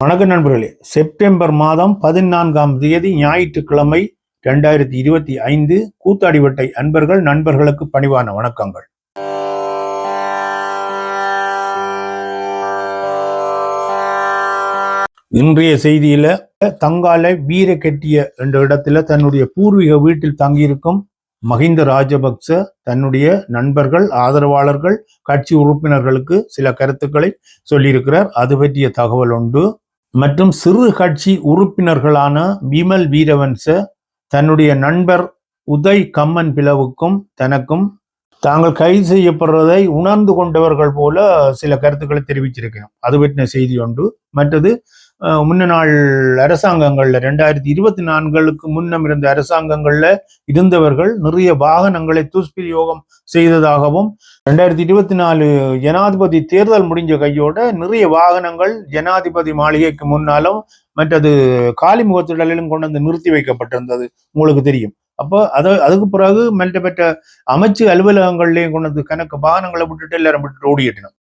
வணக்க நண்பர்களே செப்டம்பர் மாதம் பதினான்காம் தேதி ஞாயிற்றுக்கிழமை இரண்டாயிரத்தி இருபத்தி ஐந்து கூத்தாடிவட்டை அன்பர்கள் நண்பர்களுக்கு பணிவான வணக்கங்கள். இன்றைய செய்தியில தங்கால வீர கெட்டிய என்ற இடத்துல தன்னுடைய பூர்வீக வீட்டில் தங்கியிருக்கும் மஹிந்த ராஜபக்ச தன்னுடைய நண்பர்கள் ஆதரவாளர்கள் கட்சி உறுப்பினர்களுக்கு சில கருத்துக்களை சொல்லியிருக்கிறார். அது பற்றிய தகவல் உண்டு. மற்றும் சிறு கட்சி உறுப்பினர்களான விமல் வீரவன்ச தன்னுடைய நண்பர் உதய் கம்மன் பிளவுக்கும் தனக்கும் தாங்கள் கைது செய்யப்படுறதை உணர்ந்து கொண்டவர்கள் போல சில கருத்துக்களை தெரிவிச்சிருக்கிறோம் அது பற்றின செய்தி உண்டு மற்றது முன்ன நாள் அரசாங்கங்கள்ல ரெண்டாயிரத்தி இருபத்தி நான்களுக்கு முன்னம் இருந்த அரசாங்கங்கள்ல இருந்தவர்கள் நிறைய வாகனங்களை துஷ்பிரயோகம் செய்ததாகவும் ரெண்டாயிரத்தி இருபத்தி நாலு ஜனாதிபதி தேர்தல் முடிஞ்ச கையோட நிறைய வாகனங்கள் ஜனாதிபதி மாளிகைக்கு முன்னாலும் மற்றது காலிமுகத்திடலிலும் கொண்டு வந்து நிறுத்தி வைக்கப்பட்டிருந்தது. உங்களுக்கு தெரியும். அப்போ அது அதுக்கு பிறகு மெல்ல பெற்ற அமைச்சு அலுவலகங்கள்லையும் கொண்டு வந்து கணக்கு வாகனங்களை விட்டுட்டு எல்லாரும் விட்டுட்டு ஓடிட்டணும்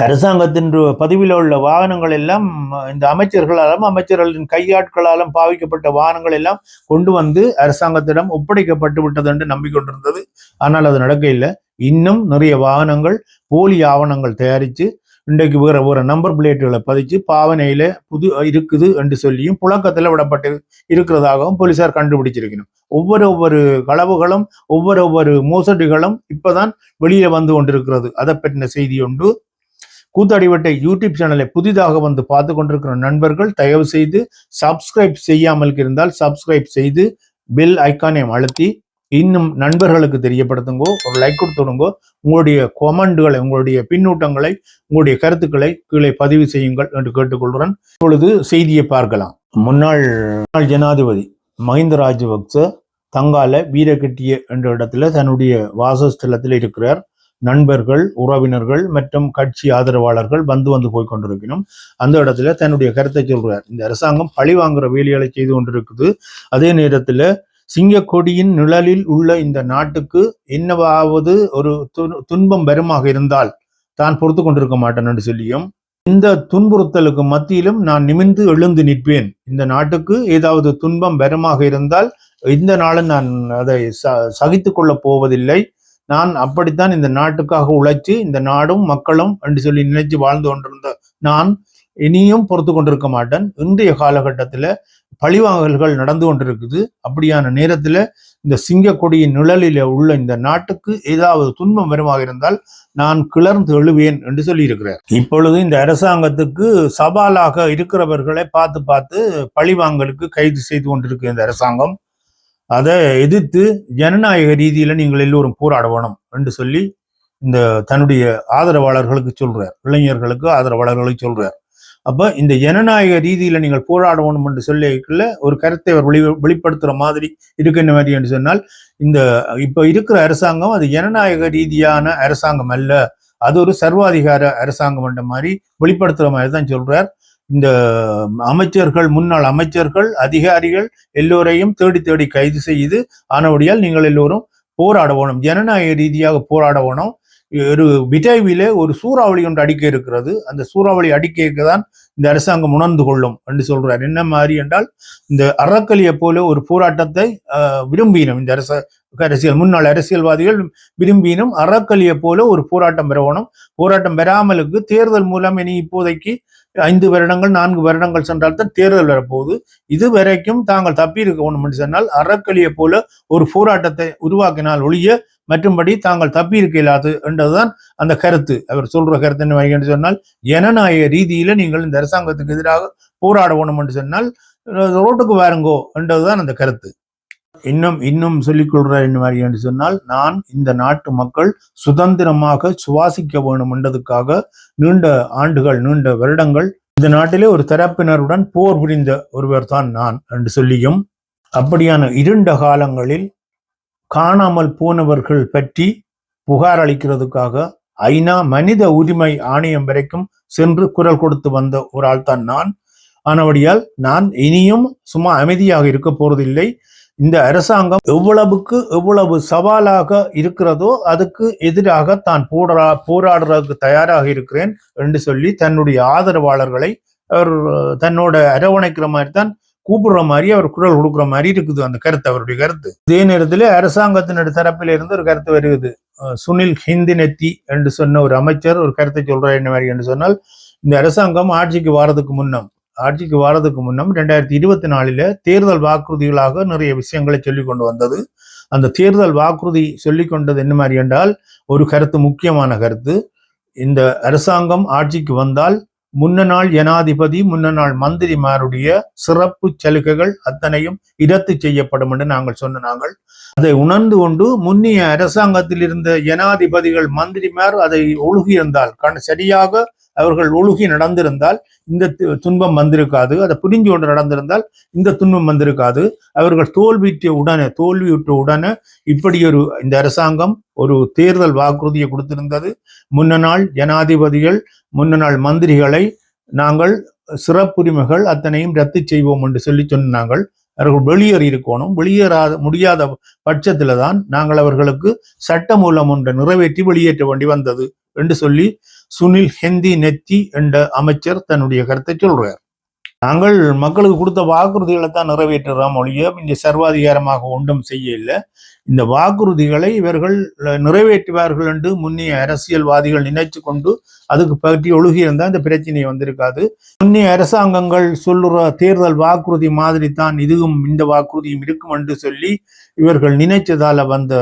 அரசாங்கத்தின் பதிவில் உள்ள வாகனங்கள் எல்லாம் இந்த அமைச்சர்களாலும் அமைச்சர்களின் கையாட்களாலும் பாவிக்கப்பட்ட வாகனங்கள் எல்லாம் கொண்டு வந்து அரசாங்கத்திடம் ஒப்படைக்கப்பட்டு விட்டது என்று நம்பிக்கொண்டிருந்தது. ஆனால் அது நடக்க இல்லை இன்னும் நிறைய வாகனங்கள் போலி ஆவணங்கள் தயாரித்து இன்றைக்கு வேற வேற நம்பர் பிளேட்டுகளை பதிச்சு பாவனையில புது இருக்குது என்று சொல்லியும் புழக்கத்துல விடப்பட்டு இருக்கிறதாகவும் போலீசார் கண்டுபிடிச்சிருக்கணும். ஒவ்வொரு ஒவ்வொரு களவுகளும் ஒவ்வொரு ஒவ்வொரு மோசடிகளும் இப்பதான் வெளியில வந்து கொண்டிருக்கிறது. அதை பற்றின செய்தி உண்டு கூத்தாடிவட்டை யூடியூப் சேனலை புதிதாக வந்து பார்த்து கொண்டிருக்கிற நண்பர்கள் தயவு செய்து சப்ஸ்கிரைப் செய்யாமல் இருந்தால் சப்ஸ்கிரைப் செய்து பெல் ஐக்கானையும் அழுத்தி இன்னும் நண்பர்களுக்கு தெரியப்படுத்துங்கோ ஒரு லைக் கொடுத்துடுங்கோ உங்களுடைய கொமெண்ட்களை உங்களுடைய பின்னூட்டங்களை உங்களுடைய கருத்துக்களை கீழே பதிவு செய்யுங்கள் என்று கேட்டுக்கொள்கிறேன். இப்பொழுது செய்தியை பார்க்கலாம். முன்னாள் முன்னாள் ஜனாதிபதி மஹிந்த ராஜபக்ச தங்கால வீரகட்டிய என்ற இடத்துல தன்னுடைய வாசஸ்தலத்தில் இருக்கிறார். நண்பர்கள் உறவினர்கள் மற்றும் கட்சி ஆதரவாளர்கள் வந்து வந்து போய் கொண்டிருக்கணும். அந்த இடத்துல தன்னுடைய கருத்தை சொல்றார். இந்த அரசாங்கம் பழி வாங்குற வேலைகளை செய்து கொண்டிருக்குது. அதே நேரத்துல சிங்கக்கொடியின் நிழலில் உள்ள இந்த நாட்டுக்கு என்னவாவது ஒரு து- துன்பம் வருமாக இருந்தால் தான் பொறுத்து கொண்டிருக்க மாட்டேன் என்று சொல்லியும் இந்த துன்புறுத்தலுக்கு மத்தியிலும் நான் நிமிர்ந்து எழுந்து நிற்பேன். இந்த நாட்டுக்கு ஏதாவது துன்பம் வருமாக இருந்தால் இந்த நாளும் நான் அதை ச சகித்துக் கொள்ளப் போவதில்லை. நான் அப்படித்தான் இந்த நாட்டுக்காக உழைச்சு இந்த நாடும் மக்களும் என்று சொல்லி நினைச்சு வாழ்ந்து கொண்டிருந்த நான் இனியும் பொறுத்து கொண்டிருக்க மாட்டேன். இன்றைய காலகட்டத்தில் பழிவாங்கல்கள் நடந்து கொண்டிருக்குது. அப்படியான நேரத்தில் இந்த சிங்கக்கொடியின் நிழலில் உள்ள இந்த நாட்டுக்கு ஏதாவது துன்பம் வருமாக இருந்தால் நான் கிளர்ந்து எழுவேன் என்று சொல்லியிருக்கிறார். இப்பொழுது இந்த அரசாங்கத்துக்கு சவாலாக இருக்கிறவர்களை பார்த்து பார்த்து பழிவாங்கலுக்கு கைது செய்து கொண்டிருக்கு இந்த அரசாங்கம். அதை எதிர்த்து ஜனநாயக ரீதியில் நீங்கள் எல்லோரும் போராட வேணும் என்று சொல்லி இந்த தன்னுடைய ஆதரவாளர்களுக்கு சொல்றார். இளைஞர்களுக்கு ஆதரவாளர்களுக்கு சொல்றார். அப்போ இந்த ஜனநாயக ரீதியில் நீங்கள் போராட வேணும் என்று சொல்லிக்கல ஒரு கருத்தை அவர் வெளி வெளிப்படுத்துகிற மாதிரி இருக்கின்ற மாதிரி என்று சொன்னால் இந்த இப்போ இருக்கிற அரசாங்கம் அது ஜனநாயக ரீதியான அரசாங்கம் அல்ல. அது ஒரு சர்வாதிகார அரசாங்கம் என்ற மாதிரி வெளிப்படுத்துகிற மாதிரி தான் சொல்றார். இந்த அமைச்சர்கள் முன்னாள் அமைச்சர்கள் அதிகாரிகள் எல்லோரையும் தேடி தேடி கைது செய்து ஆனபடியால் நீங்கள் எல்லோரும் போராட வேணும். ஜனநாயக ரீதியாக போராட வேணும். ஒரு விரைவிலே ஒரு சூறாவளி ஒன்று அடிக்க இருக்கிறது. அந்த சூறாவளி அடிக்க தான் இந்த அரசாங்கம் உணர்ந்து கொள்ளும் என்று சொல்றார். என்ன மாதிரி என்றால் இந்த அறக்கலியை போல ஒரு போராட்டத்தை ஆஹ், விரும்பினோம். இந்த அரச அரசியல் முன்னாள் அரசியல்வாதிகள் விரும்பினும். அறக்கலியை போல ஒரு போராட்டம் பெறணும் போராட்டம் பெறாமலுக்கு தேர்தல் மூலம் இனி இப்போதைக்கு ஐந்து வருடங்கள் நான்கு வருடங்கள் சென்றால் தான் தேர்தல் வரப்போகுது. இது வரைக்கும் தாங்கள் தப்பி இருக்க வேண்டும் என்று சொன்னால் அறக்கலியை போல ஒரு போராட்டத்தை உருவாக்கினால் ஒழிய மற்றும்படி தாங்கள் தப்பி இருக்க என்றதுதான் அந்த கருத்து. அவர் சொல்ற கருத்து என்ன என்று சொன்னால் ஜனநாயக ரீதியில நீங்கள் இந்த அரசாங்கத்துக்கு எதிராக போராட வேண்டும் என்று சொன்னால் ரோட்டுக்கு வாருங்கோ என்றதுதான் அந்த கருத்து. இன்னும் இன்னும் சொல்லிக் கொள்றார் என்ன மாதிரி என்று சொன்னால் நான் இந்த நாட்டு மக்கள் சுதந்திரமாக சுவாசிக்க வேண்டும் என்றதுக்காக நீண்ட ஆண்டுகள் நீண்ட வருடங்கள் இந்த நாட்டிலே ஒரு தரப்பினருடன் போர் புரிந்த ஒருவர் தான் நான் என்று சொல்லியும் அப்படியான இருண்ட காலங்களில் காணாமல் போனவர்கள் பற்றி புகார் அளிக்கிறதுக்காக ஐநா மனித உரிமை ஆணையம் வரைக்கும் சென்று குரல் கொடுத்து வந்த ஒரு ஆள் தான் நான். ஆனபடியால் நான் இனியும் சும்மா அமைதியாக இருக்க போறதில்லை. இந்த அரசாங்கம் எவ்வளவுக்கு எவ்வளவு சவாலாக இருக்கிறதோ அதுக்கு எதிராக தான் போரா போராடுறதுக்கு தயாராக இருக்கிறேன் என்று சொல்லி தன்னுடைய ஆதரவாளர்களை அவர் தன்னோட அரவணைக்கிற மாதிரி தான் கூப்பிடுற மாதிரி அவர் குரல் கொடுக்குற மாதிரி இருக்குது அந்த கருத்து அவருடைய கருத்து. இதே நேரத்தில் அரசாங்கத்தினுடைய தரப்பில் இருந்து ஒரு கருத்து வருகிறது. சுனில் ஹிந்தினத்தி என்று சொன்ன ஒரு அமைச்சர் ஒரு கருத்தை சொல்றார் என்ன மாதிரி என்று சொன்னால் இந்த அரசாங்கம் ஆட்சிக்கு வாரதுக்கு முன்னம் ஆட்சிக்கு வாரதுக்கு முன்னம் ரெண்டாயிரத்தி இருபத்தி நாலில் தேர்தல் வாக்குறுதிகளாக நிறைய விஷயங்களை சொல்லிக் கொண்டு வந்தது. அந்த தேர்தல் வாக்குறுதி சொல்லிக் கொண்டது என்ன மாதிரி என்றால் ஒரு கருத்து முக்கியமான கருத்து. இந்த அரசாங்கம் ஆட்சிக்கு வந்தால் முன்ன நாள் ஜனாதிபதி முன்ன நாள் மந்திரிமாருடைய சிறப்பு சலுகைகள் அத்தனையும் இரத்து செய்யப்படும் என்று நாங்கள் சொன்ன நாங்கள். அதை உணர்ந்து கொண்டு முன்னிய அரசாங்கத்தில் இருந்த ஜனாதிபதிகள் மந்திரிமார் அதை ஒழுகியிருந்தால் கண் சரியாக அவர்கள் ஒழுகி நடந்திருந்தால் இந்த துன்பம் வந்திருக்காது. அதை புரிஞ்சு கொண்டு நடந்திருந்தால் இந்த துன்பம் வந்திருக்காது. அவர்கள் தோல்வியுற்ற உடனே தோல்வியுற்ற உடனே இப்படி ஒரு இந்த அரசாங்கம் ஒரு தேர்தல் வாக்குறுதியை கொடுத்திருந்தது. முன்ன நாள் ஜனாதிபதிகள் முன்ன நாள் மந்திரிகளை நாங்கள் சிறப்புரிமைகள் அத்தனையும் ரத்து செய்வோம் என்று சொல்லி சொன்னாங்கள் அவர்கள் வெளியேறி இருக்கணும். வெளியேறாத முடியாத பட்சத்துல தான் நாங்கள் அவர்களுக்கு சட்டமூலம் ஒன்றை நிறைவேற்றி வெளியேற்ற வேண்டி வந்தது என்று சொல்லி சுனில் ஹெந்தி நெத்தி என்ற அமைச்சர் தன்னுடைய கருத்தை சொல்றார். நாங்கள் மக்களுக்கு கொடுத்த வாக்குறுதிகளை தான் நிறைவேற்றுறோம் ஒழிய இங்கே சர்வாதிகாரமாக ஒன்றும் செய்ய இல்லை இந்த வாக்குறுதிகளை இவர்கள் நிறைவேற்றுவார்கள் என்று முன்னைய அரசியல்வாதிகள் நினைச்சு கொண்டு அதுக்கு பற்றி ஒழுகியிருந்தால் இந்த பிரச்சனை வந்திருக்காது. முன்னைய அரசாங்கங்கள் சொல்லுற தேர்தல் வாக்குறுதி மாதிரி தான் இதுவும் இந்த வாக்குறுதியும் இருக்கும் என்று சொல்லி இவர்கள் நினைச்சதால வந்த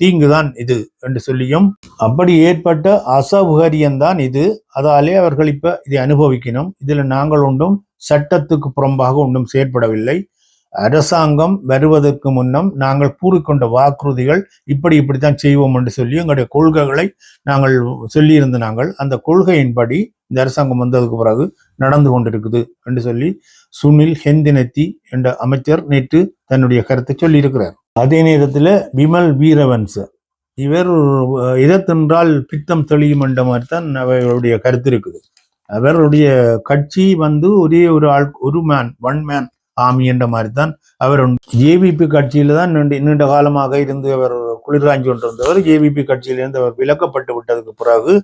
தீங்கு தான் இது என்று சொல்லியும் அப்படி ஏற்பட்ட அசௌகரியம்தான் இது. அதாலே அவர்கள் இப்ப இதை அனுபவிக்கணும். இதுல நாங்கள் ஒன்றும் சட்டத்துக்கு புறம்பாக ஒன்றும் செயற்படவில்லை. அரசாங்கம் வருவதற்கு முன்னம் நாங்கள் கூறிக்கொண்ட வாக்குறுதிகள் இப்படி இப்படித்தான் செய்வோம் என்று சொல்லி எங்களுடைய கொள்கைகளை நாங்கள் சொல்லியிருந்த நாங்கள் அந்த கொள்கையின்படி இந்த அரசாங்கம் வந்ததுக்கு பிறகு நடந்து கொண்டிருக்குது என்று சொல்லி சுனில் ஹெந்தினத்தி என்ற அமைச்சர் நேற்று தன்னுடைய கருத்தை சொல்லியிருக்கிறார். அதே நேரத்தில் விமல் வீரவன்ஸ் இவர் அஹ், பித்தம் தெளியும் என்ற மாதிரி தான் அவருடைய கருத்து இருக்குது. அவருடைய கட்சி வந்து ஒரே ஒரு ஆள் ஒரு மேன் ஒன் மேன் ஆமி என்ற மாதிரி தான் அவர் ஜேவிபி கட்சியில தான் நீண்ட நீண்ட காலமாக இருந்து அவர் குளிர்காஞ்சி கொண்டிருந்தவர். ஏவிபி கட்சியிலிருந்து அவர் விலக்கப்பட்டு விட்டதுக்கு பிறகு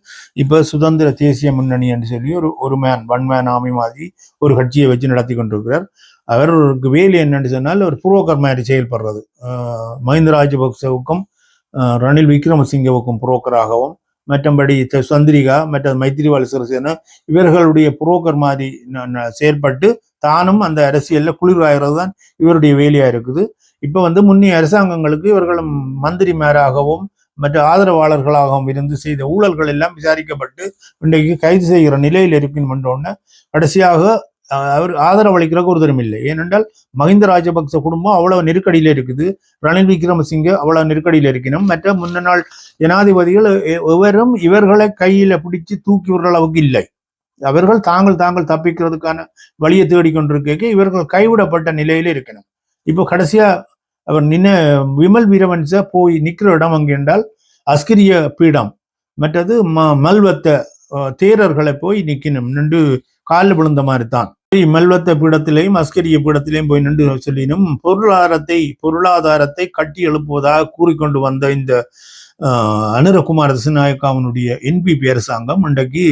இப்போ சுதந்திர தேசிய முன்னணி என்று சொல்லி ஒரு ஒரு மேன் ஒன் மேன் ஆமி மாதிரி ஒரு கட்சியை வச்சு நடத்தி கொண்டிருக்கிறார். அவருக்கு வேலை என்னன்னு சொன்னால் ஒரு புரோக்கர் மாதிரி செயல்படுறது. மஹிந்த ராஜபக்சவுக்கும் ரணில் விக்ரமசிங்கவுக்கும் புரோக்கராகவும் மற்றபடி சந்திரிகா மற்ற மைத்திரிபால சிறிசேனா இவர்களுடைய புரோக்கர் மாதிரி செயற்பட்டு தானும் அந்த அரசியலில் குளிராகிறது தான் இவருடைய வேலையா இருக்குது. இப்ப வந்து முன்னைய அரசாங்கங்களுக்கு இவர்களும் மந்திரிமாராகவும் மற்ற ஆதரவாளர்களாகவும் இருந்து செய்த ஊழல்கள் எல்லாம் விசாரிக்கப்பட்டு இன்றைக்கு கைது செய்கிற நிலையில் இருக்கின்ற கடைசியாக அவர் அவர் அளிக்கிறக்கு ஒருத்தரும் இல்லை. ஏனென்றால் மஹிந்த ராஜபக்ச குடும்பம் அவ்வளவு நெருக்கடியில இருக்குது. ரணில் விக்ரமசிங்கே அவ்வளவு நெருக்கடியில இருக்கணும் மற்ற முன்ன நாள் ஜனாதிபதிகள் எ- எவரும் இவர்களை கையில பிடிச்சு தூக்கி விடுற அளவுக்கு இல்லை. அவர்கள் தாங்கள் தாங்கள் தப்பிக்கிறதுக்கான வழியை தேடிக்கொண்டிருக்க இவர்கள் கைவிடப்பட்ட நிலையில இருக்கணும் இப்போ கடைசியா அவர் நின்ன விமல் வீரவன்ச போய் நிக்கிற இடம் அங்கே என்றால் அஸ்கிரிய பீடம். மற்றது ம மல்வத்த தேரர்களை போய் நிற்கணும் நின்று காலில் விழுந்த மாதிரி தான் மல்வத்த பீடத்திலையும் அஸ்கரிய பீடத்திலையும் போய் நின்று சொல்லினும் பொருளாதாரத்தை பொருளாதாரத்தை கட்டி எழுப்புவதாக கூறிக்கொண்டு வந்த இந்த ஆஹ், அனுரகுமார திசுநாயக்காவினுடைய என்பிபி அரசாங்கம் இன்றைக்கு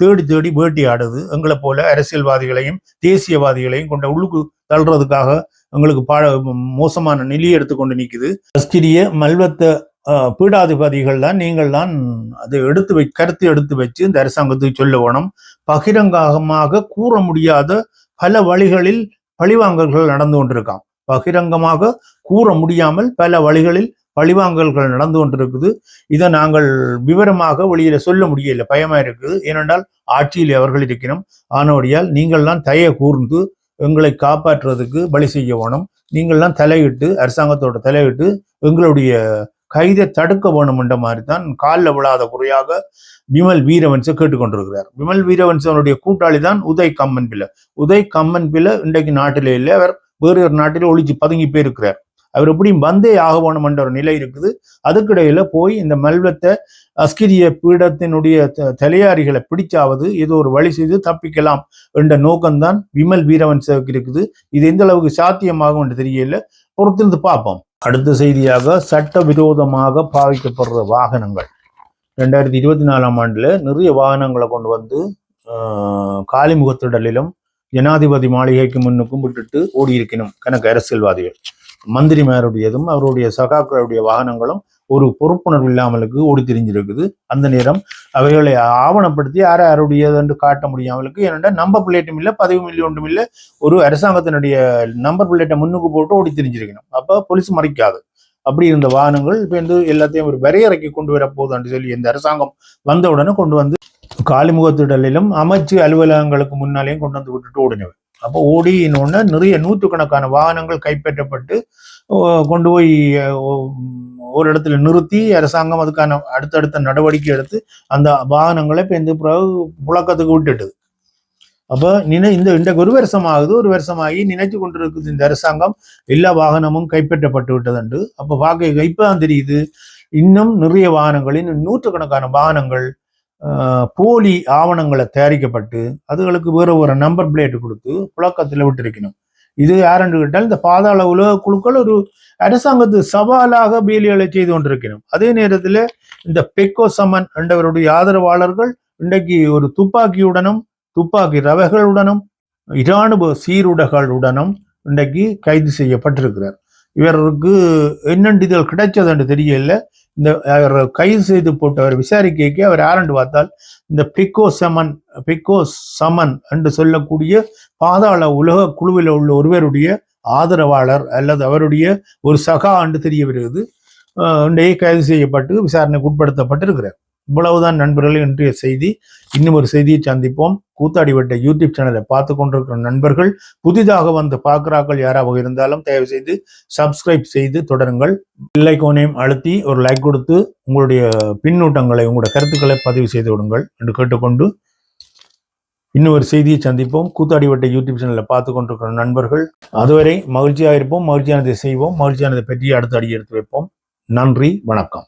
தேடி தேடி வேட்டையாடுது. எங்களை போல அரசியல்வாதிகளையும் தேசியவாதிகளையும் கொண்ட உள்ளுக்கு தள்ளுறதுக்காக எங்களுக்கு பாட மோசமான நிலையை எடுத்துக்கொண்டு நிக்குது. அஸ்கிரிய மல்வத்த ஆஹ், பீடாதிபதிகள் தான் நீங்கள் தான் அதை எடுத்து வை கருத்து எடுத்து வச்சு இந்த அரசாங்கத்துக்கு சொல்ல வேணும். பகிரங்கமாக கூற முடியாத பல வழிகளில் பழிவாங்கல்கள் நடந்து கொண்டிருக்கான் பகிரங்கமாக கூற முடியாமல் பல வழிகளில் பழிவாங்கல்கள் நடந்து கொண்டிருக்குது. இதை நாங்கள் விவரமாக வெளியில சொல்ல முடியல. பயமா இருக்குது. ஏனென்றால் ஆட்சியில் அவர்கள் இருக்கிறோம். ஆனோடியால் நீங்கள்லாம் தய கூர்ந்து எங்களை காப்பாற்றுறதுக்கு பலி செய்ய வேணும். நீங்கள்லாம் தலையிட்டு அரசாங்கத்தோட தலையிட்டு எங்களுடைய கைதை தடுக்க வேணும் என்ற மாதிரி தான் காலில் விழாத குறையாக விமல் வீரவன்ச கேட்டுக்கொண்டிருக்கிறார். விமல் வீரவன்சனுடைய கூட்டாளி தான் உதய் கம்மன் பிள்ளை. உதய் கம்மன் பிள்ளை இன்றைக்கு நாட்டிலே இல்லை. அவர் வேறு ஒரு நாட்டிலே ஒழிச்சு பதுங்கி போயிருக்கிறார். அவர் எப்படியும் வந்தே ஆக வேணுமென்ற ஒரு நிலை இருக்குது. அதுக்கிடையில போய் இந்த மல்வத்தை அஸ்கிரிய பீடத்தினுடைய தலையாரிகளை பிடிச்சாவது ஏதோ ஒரு வழி செய்து தப்பிக்கலாம் என்ற நோக்கம்தான் விமல் வீரவன்சவுக்கு இருக்குது. இது எந்த அளவுக்கு சாத்தியமாகும் என்று தெரியல. பொறுத்திருந்து பார்ப்போம். அடுத்த செய்தியாக சட்டவிரோதமாக பாவிக்கப்படுற வாகனங்கள். ரெண்டாயிரத்தி இருபத்தி நாலாம் ஆண்டில் நிறைய வாகனங்களை கொண்டு வந்து காலிமுகத்திடலிலும் ஜனாதிபதி மாளிகைக்கு முன்னுக்கும் விட்டுட்டு ஓடி இருக்கணும் கணக்கு அரசியல்வாதிகள். மந்திரிமாருடையதும் அவருடைய சகாக்களுடைய வாகனங்களும் ஒரு பொறுப்புணர்வு இல்லாமலுக்கு ஓடி தெரிஞ்சிருக்குது. அந்த நேரம் அவைகளை ஆவணப்படுத்தி யார் யாருடையது என்று காட்ட முடியாமலுக்கு ஏன்னா நம்பர் பிளேட்டும் இல்லை பதிவும் இல்லை ஒன்றும் இல்லை ஒரு அரசாங்கத்தினுடைய நம்பர் பிளேட்டை முன்னுக்கு போட்டு ஓடி தெரிஞ்சிருக்கணும். அப்போ போலீஸ் மறைக்காது. அப்படி இருந்த வாகனங்கள் இப்போ வந்து எல்லாத்தையும் ஒரு வரையறைக்கு கொண்டு வர சொல்லி இந்த அரசாங்கம் வந்த உடனே கொண்டு வந்து காலிமுகத்திடலிலும் அமைச்சு அலுவலகங்களுக்கு முன்னாலேயும் கொண்டு வந்து விட்டுட்டு ஓடினவர் அப்போ ஓடினோடனே நிறைய நூற்றுக்கணக்கான வாகனங்கள் கைப்பற்றப்பட்டு கொண்டு போய் ஒரு இடத்துல நிறுத்தி அரசாங்கம் அதுக்கான அடுத்தடுத்த நடவடிக்கை எடுத்து அந்த வாகனங்களை இப்போ இந்த பிறகு புழக்கத்துக்கு விட்டுட்டுது. அப்போ நினை இந்த இன்றைக்கு ஒரு வருஷம் ஆகுது ஒரு வருஷமாகி நினைச்சு கொண்டிருக்குது இந்த அரசாங்கம். எல்லா வாகனமும் கைப்பற்றப்பட்டு விட்டதுண்டு அப்போ பார்க்க இப்பதான் தெரியுது. இன்னும் நிறைய வாகனங்கள் இன்னும் நூற்றுக்கணக்கான வாகனங்கள் போலி ஆவணங்களை தயாரிக்கப்பட்டு அதுகளுக்கு வேற ஒரு நம்பர் பிளேட் கொடுத்து புழக்கத்தில் விட்டிருக்கணும். இது யாரென்று கேட்டால் இந்த பாதாள உலக குழுக்கள் ஒரு அரசாங்கத்து சவாலாக பீலியலை செய்து கொண்டிருக்கிறோம் அதே நேரத்தில் இந்த பெக்கோ சமன் என்றவருடைய ஆதரவாளர்கள் இன்றைக்கு ஒரு துப்பாக்கியுடனும் துப்பாக்கி ரவைகளுடனும் இராணுவ சீருடைகளுடனும் இன்றைக்கு கைது செய்யப்பட்டிருக்கிறார். இவருக்கு என்னண்டிதழ் கிடைச்சது என்று தெரியல. இந்த அவர் கைது செய்து போட்டவர் விசாரிக்கைக்கு அவர் யாரென்று பார்த்தால் இந்த பிக்கோ செமன் பிக்கோ சமன் என்று சொல்லக்கூடிய பாதாள உலக குழுவில் உள்ள ஒருவருடைய ஆதரவாளர் அல்லது அவருடைய ஒரு சகா என்று தெரிய வருகிறது இன்றைய கைது செய்யப்பட்டு விசாரணைக்கு உட்படுத்தப்பட்டிருக்கிறார். இவ்வளவுதான் நண்பர்களே இன்றைய செய்தி. இன்னும் ஒரு செய்தியை சந்திப்போம். கூத்தாடிவட்ட யூடியூப் சேனலை பார்த்து கொண்டிருக்கிற நண்பர்கள் புதிதாக வந்து பார்க்குறாக்கள் யாராக இருந்தாலும் தயவு செய்து சப்ஸ்கிரைப் செய்து தொடருங்கள். பில்லைக்கோனையும் அழுத்தி ஒரு லைக் கொடுத்து உங்களுடைய பின்னூட்டங்களை உங்களுடைய கருத்துக்களை பதிவு செய்து விடுங்கள் என்று கேட்டுக்கொண்டு இன்னும் ஒரு செய்தியை சந்திப்போம். கூத்தாடிவட்ட யூடியூப் சேனலை பார்த்து கொண்டிருக்கிற நண்பர்கள் அதுவரை மகிழ்ச்சியாக இருப்போம் மகிழ்ச்சியானதை செய்வோம் மகிழ்ச்சியானதை பற்றி அடுத்த அடி எடுத்து வைப்போம். நன்றி வணக்கம்.